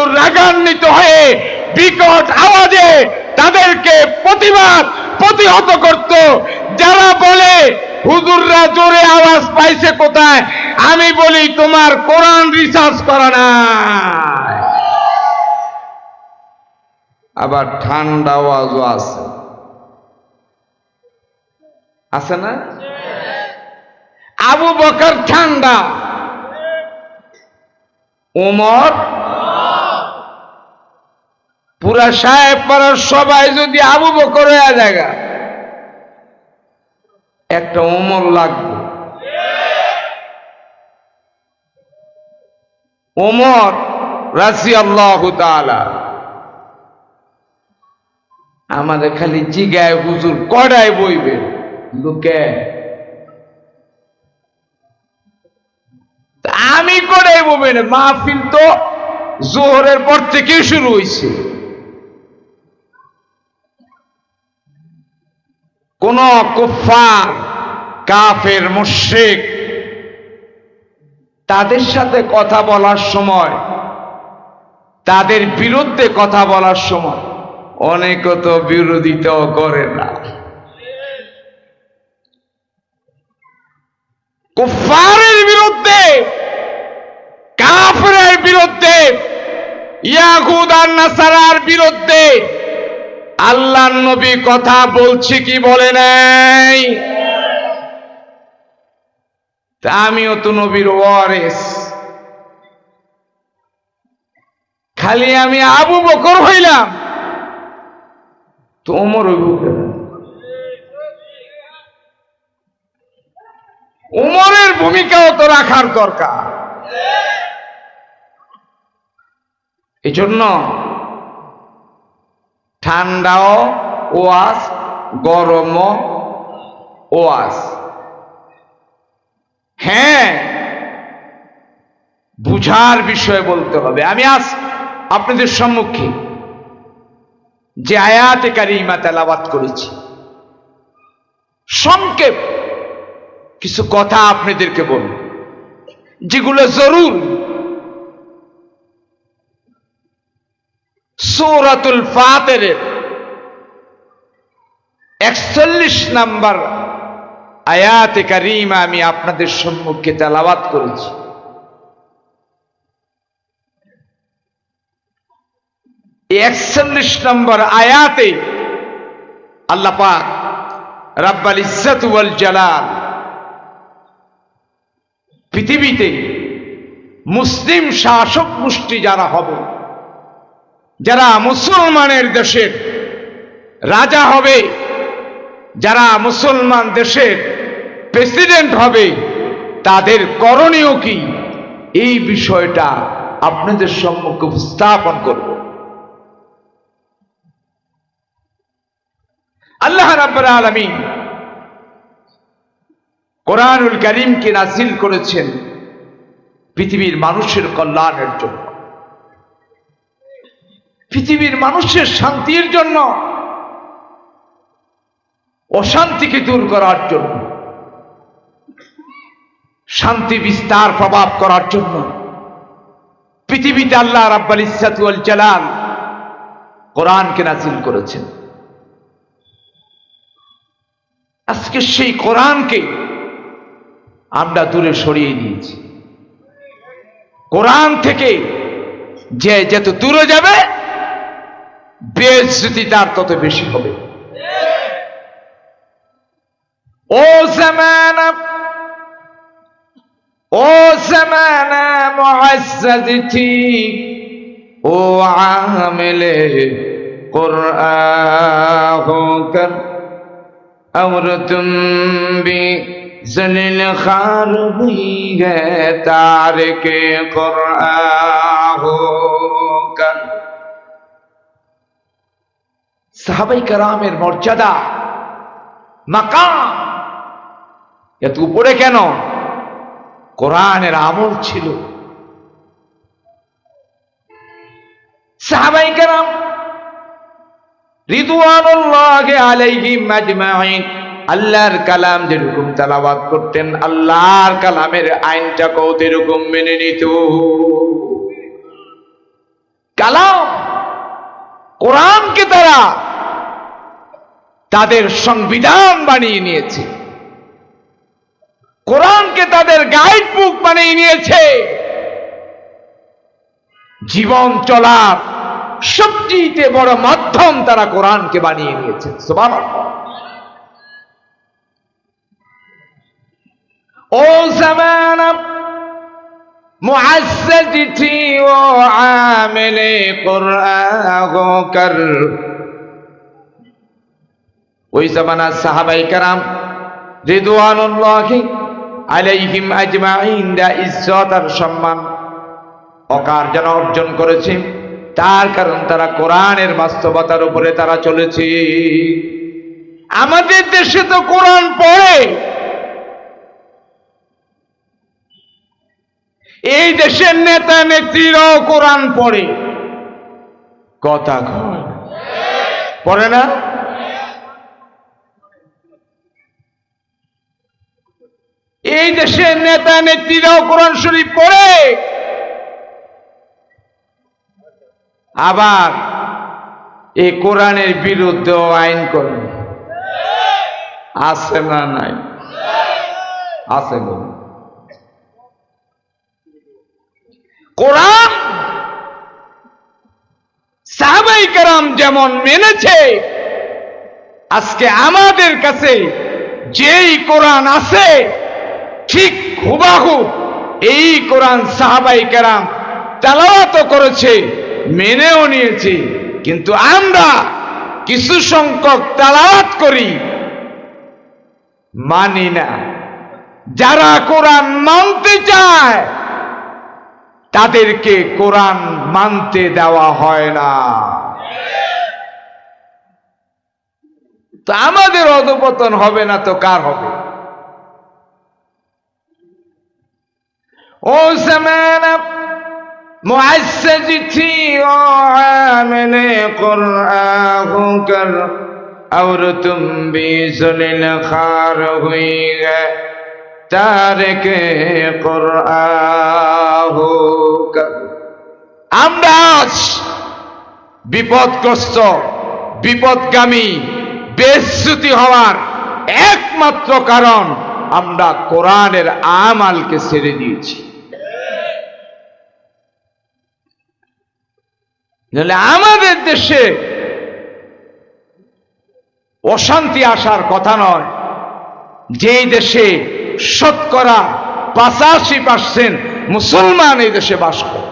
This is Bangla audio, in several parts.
হুজুর রাগান্বিত হয়ে বিকট আওয়াজে তাদেরকে প্রতিবাদ প্রতিহত করত। যারা বলে, হুজুররা জোরে আওয়াজ পাইছে কোথায়? আমি বলি, তোমার কোরআন রিসার্চ করা না আবার ঠান্ডা আওয়াজও আছে। আছে না? আবু বকর ঠান্ডা। উমর পুরা সাহেব পাড়ার সবাই যদি আবু বকর হয়ে জায়গা একটা উমর লাগবে। ওমর রাসি আল্লাহ আমাদের খালি জিগায় হুজুর কড়ায় বইবে, লোকে। আমি কড়াই বইবে না, মাহফিল তো জোহরের পর থেকে শুরু হয়েছে কোন কুফার কাফের, মুশরিক তাদের সাথে কথা বলার সময়, তাদের বিরুদ্ধে কথা বলার সময় অনেক তো বিরোধিতাও করে না। কুফারের বিরুদ্ধে, কাফেরের বিরুদ্ধে, ইয়াহুদ আর নাসারার বিরুদ্ধে আল্লাহ নবী কথা বলছি কি বলে নাই? তা আমিও তো নবীর ওয়ারেস। খালি আমি আবু বকর হইলাম। তো ওমর উমরের ভূমিকাও তো রাখার দরকার। এই জন্য ঠান্ডাও ওয়াজ গরমও ওয়াজ হ্যাঁ বুঝার বিষয় বলতে হবে। আমি আজ আপনাদের সম্মুখে যে আয়াতে কারিমা তেলাবাত করেছি। সংক্ষেপ কিছু কথা আপনাদেরকে বলব, যেগুলো জরুর। সৌরাতুল ফাতের একচল্লিশ নাম্বার আয়াতে কারিমা আমি আপনাদের সম্মুখে তেলাবাত করেছি। একচল্লিশ নম্বর আয়াতে আল্লাহ পাক রাব্বাল ওয়াল জালাল পৃথিবীতে মুসলিম শাসক মুষ্টি যারা হবে যারা মুসলমানের দেশের রাজা হবে, যারা মুসলমান দেশের প্রেসিডেন্ট হবে, তাদের করণীয় কি? এই বিষয়টা আপনাদের সম্মুখে উপস্থাপন করব। আল্লাহ রাব্বুল আলামিন কোরআনুল করিমকে নাসিল করেছেন পৃথিবীর মানুষের কল্যাণের জন্য। পৃথিবীর মানুষের শান্তির জন্য, অশান্তিকে দূর করার জন্য, শান্তি বিস্তার প্রভাব করার জন্য, পৃথিবীতে আল্লাহ রাব্বাল ইসাতুল জালাল কোরআনকে নাজিল করেছেন। আজকে সেই কোরআনকে আমরা দূরে সরিয়ে দিয়েছি কোরআন থেকে যে যত দূরে যাবে ব্যয়ের স্মৃতি তার তত বেশি হবে। ও জামানা ও জামানা মুআজ্জাজতি, ও আমেলে কুরআহুকান আমরতুম বি জলিল খার হুই গে তারকে কুরআন। সাহাবাই কারামের মর্যাদা, মাকাম। এত উপরে কেন? কোরআনের আমল ছিল। সাহাবাই কারাম আল্লাহর কালাম যেরকম তালাবাত করতেন, আল্লাহর কালামের আইনটা আইনটাকেও যেরকম মেনে নিত। কালাম কোরআনকে তারা তাদের সংবিধান বানিয়ে নিয়েছে। কোরআনকে তাদের গাইড বুক বানিয়ে নিয়েছে। জীবন চলার সবচেয়ে বড় মাধ্যম তারা কোরআনকে বানিয়ে নিয়েছে। ও জামানা ও আমিলে কুরআন কর ওই জামানার সাহাবাই কারাম রিদওয়ানুল্লাহি আলাইহিম আজমাইন দা ইজ্জত আর সম্মান অকার যেন অর্জন করেছে, তার কারণ তারা কোরআনের বাস্তবতার উপরে তারা চলেছে। আমাদের দেশে তো কোরআন পড়ে। এই দেশের নেতা নেত্রীরাও কোরআন পড়ে। কথা কয় পড়ে না? এই দেশের নেতা নেত্রীরাও কোরআন শরীফ পড়ে। আবার এই কোরআনের বিরুদ্ধে আইন করে। আছে না নাই? আছে কোরআন সাহাবাই কারাম যেমন মেনেছে, আজকে আমাদের কাছে যেই কোরআন আছে ঠিক হুবাহু। এই কোরআন সাহাবাই কেরাম তেলাওয়াত করেছে, মেনেও নিয়েছে। কিন্তু আমরা কিছু সংখ্যক তেলাওয়াত করি, মানি না। যারা কোরআন মানতে চায়, তাদেরকে কোরআন মানতে দেওয়া হয় না। তো আমাদের অধপতন হবে না তো কার হবে? ও জামানা মুআসসাসিতি ও আমিলে কুরআহু কর اور تم بھی খার خوار ہوئی ہے تارک قرآن کر আমরা আজ বিপদগ্রস্ত, বিপদগামী, বেশ্রুতি হওয়ার একমাত্র কারণ আমরা কোরআনের আমালকে ছেড়ে দিয়েছি। নাহলে আমাদের দেশে অশান্তি আসার কথা নয়। যেই দেশে শতকরা পঁচাশি পার্সেন্ট মুসলমান এই দেশে বাস করে।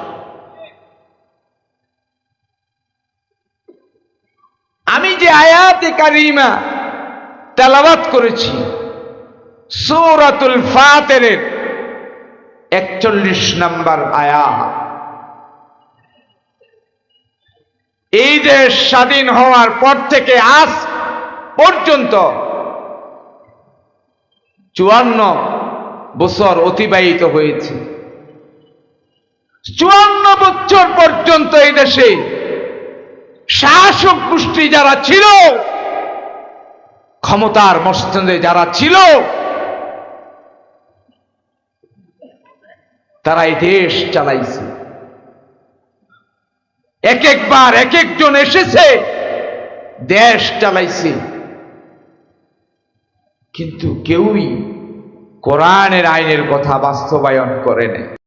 আমি যে আয়াতে কারিমা তেলাবাত করেছি, সৌরাতুল ফাতেরের একচল্লিশ নম্বর আয়াত। এই দেশ স্বাধীন হওয়ার পর থেকে আজ পর্যন্ত চুয়ান্ন বছর অতিবাহিত হয়েছে। চুয়ান্ন বছর পর্যন্ত এই দেশে শাসক গোষ্ঠী যারা ছিল, ক্ষমতার মস্তদে যারা ছিল, তারা এই দেশ চালাইছে। এক একবার এক একজন এসেছে, দেশ চালাইছে। কিন্তু কেউই কোরআনের আইনের কথা বাস্তবায়ন করে নাই।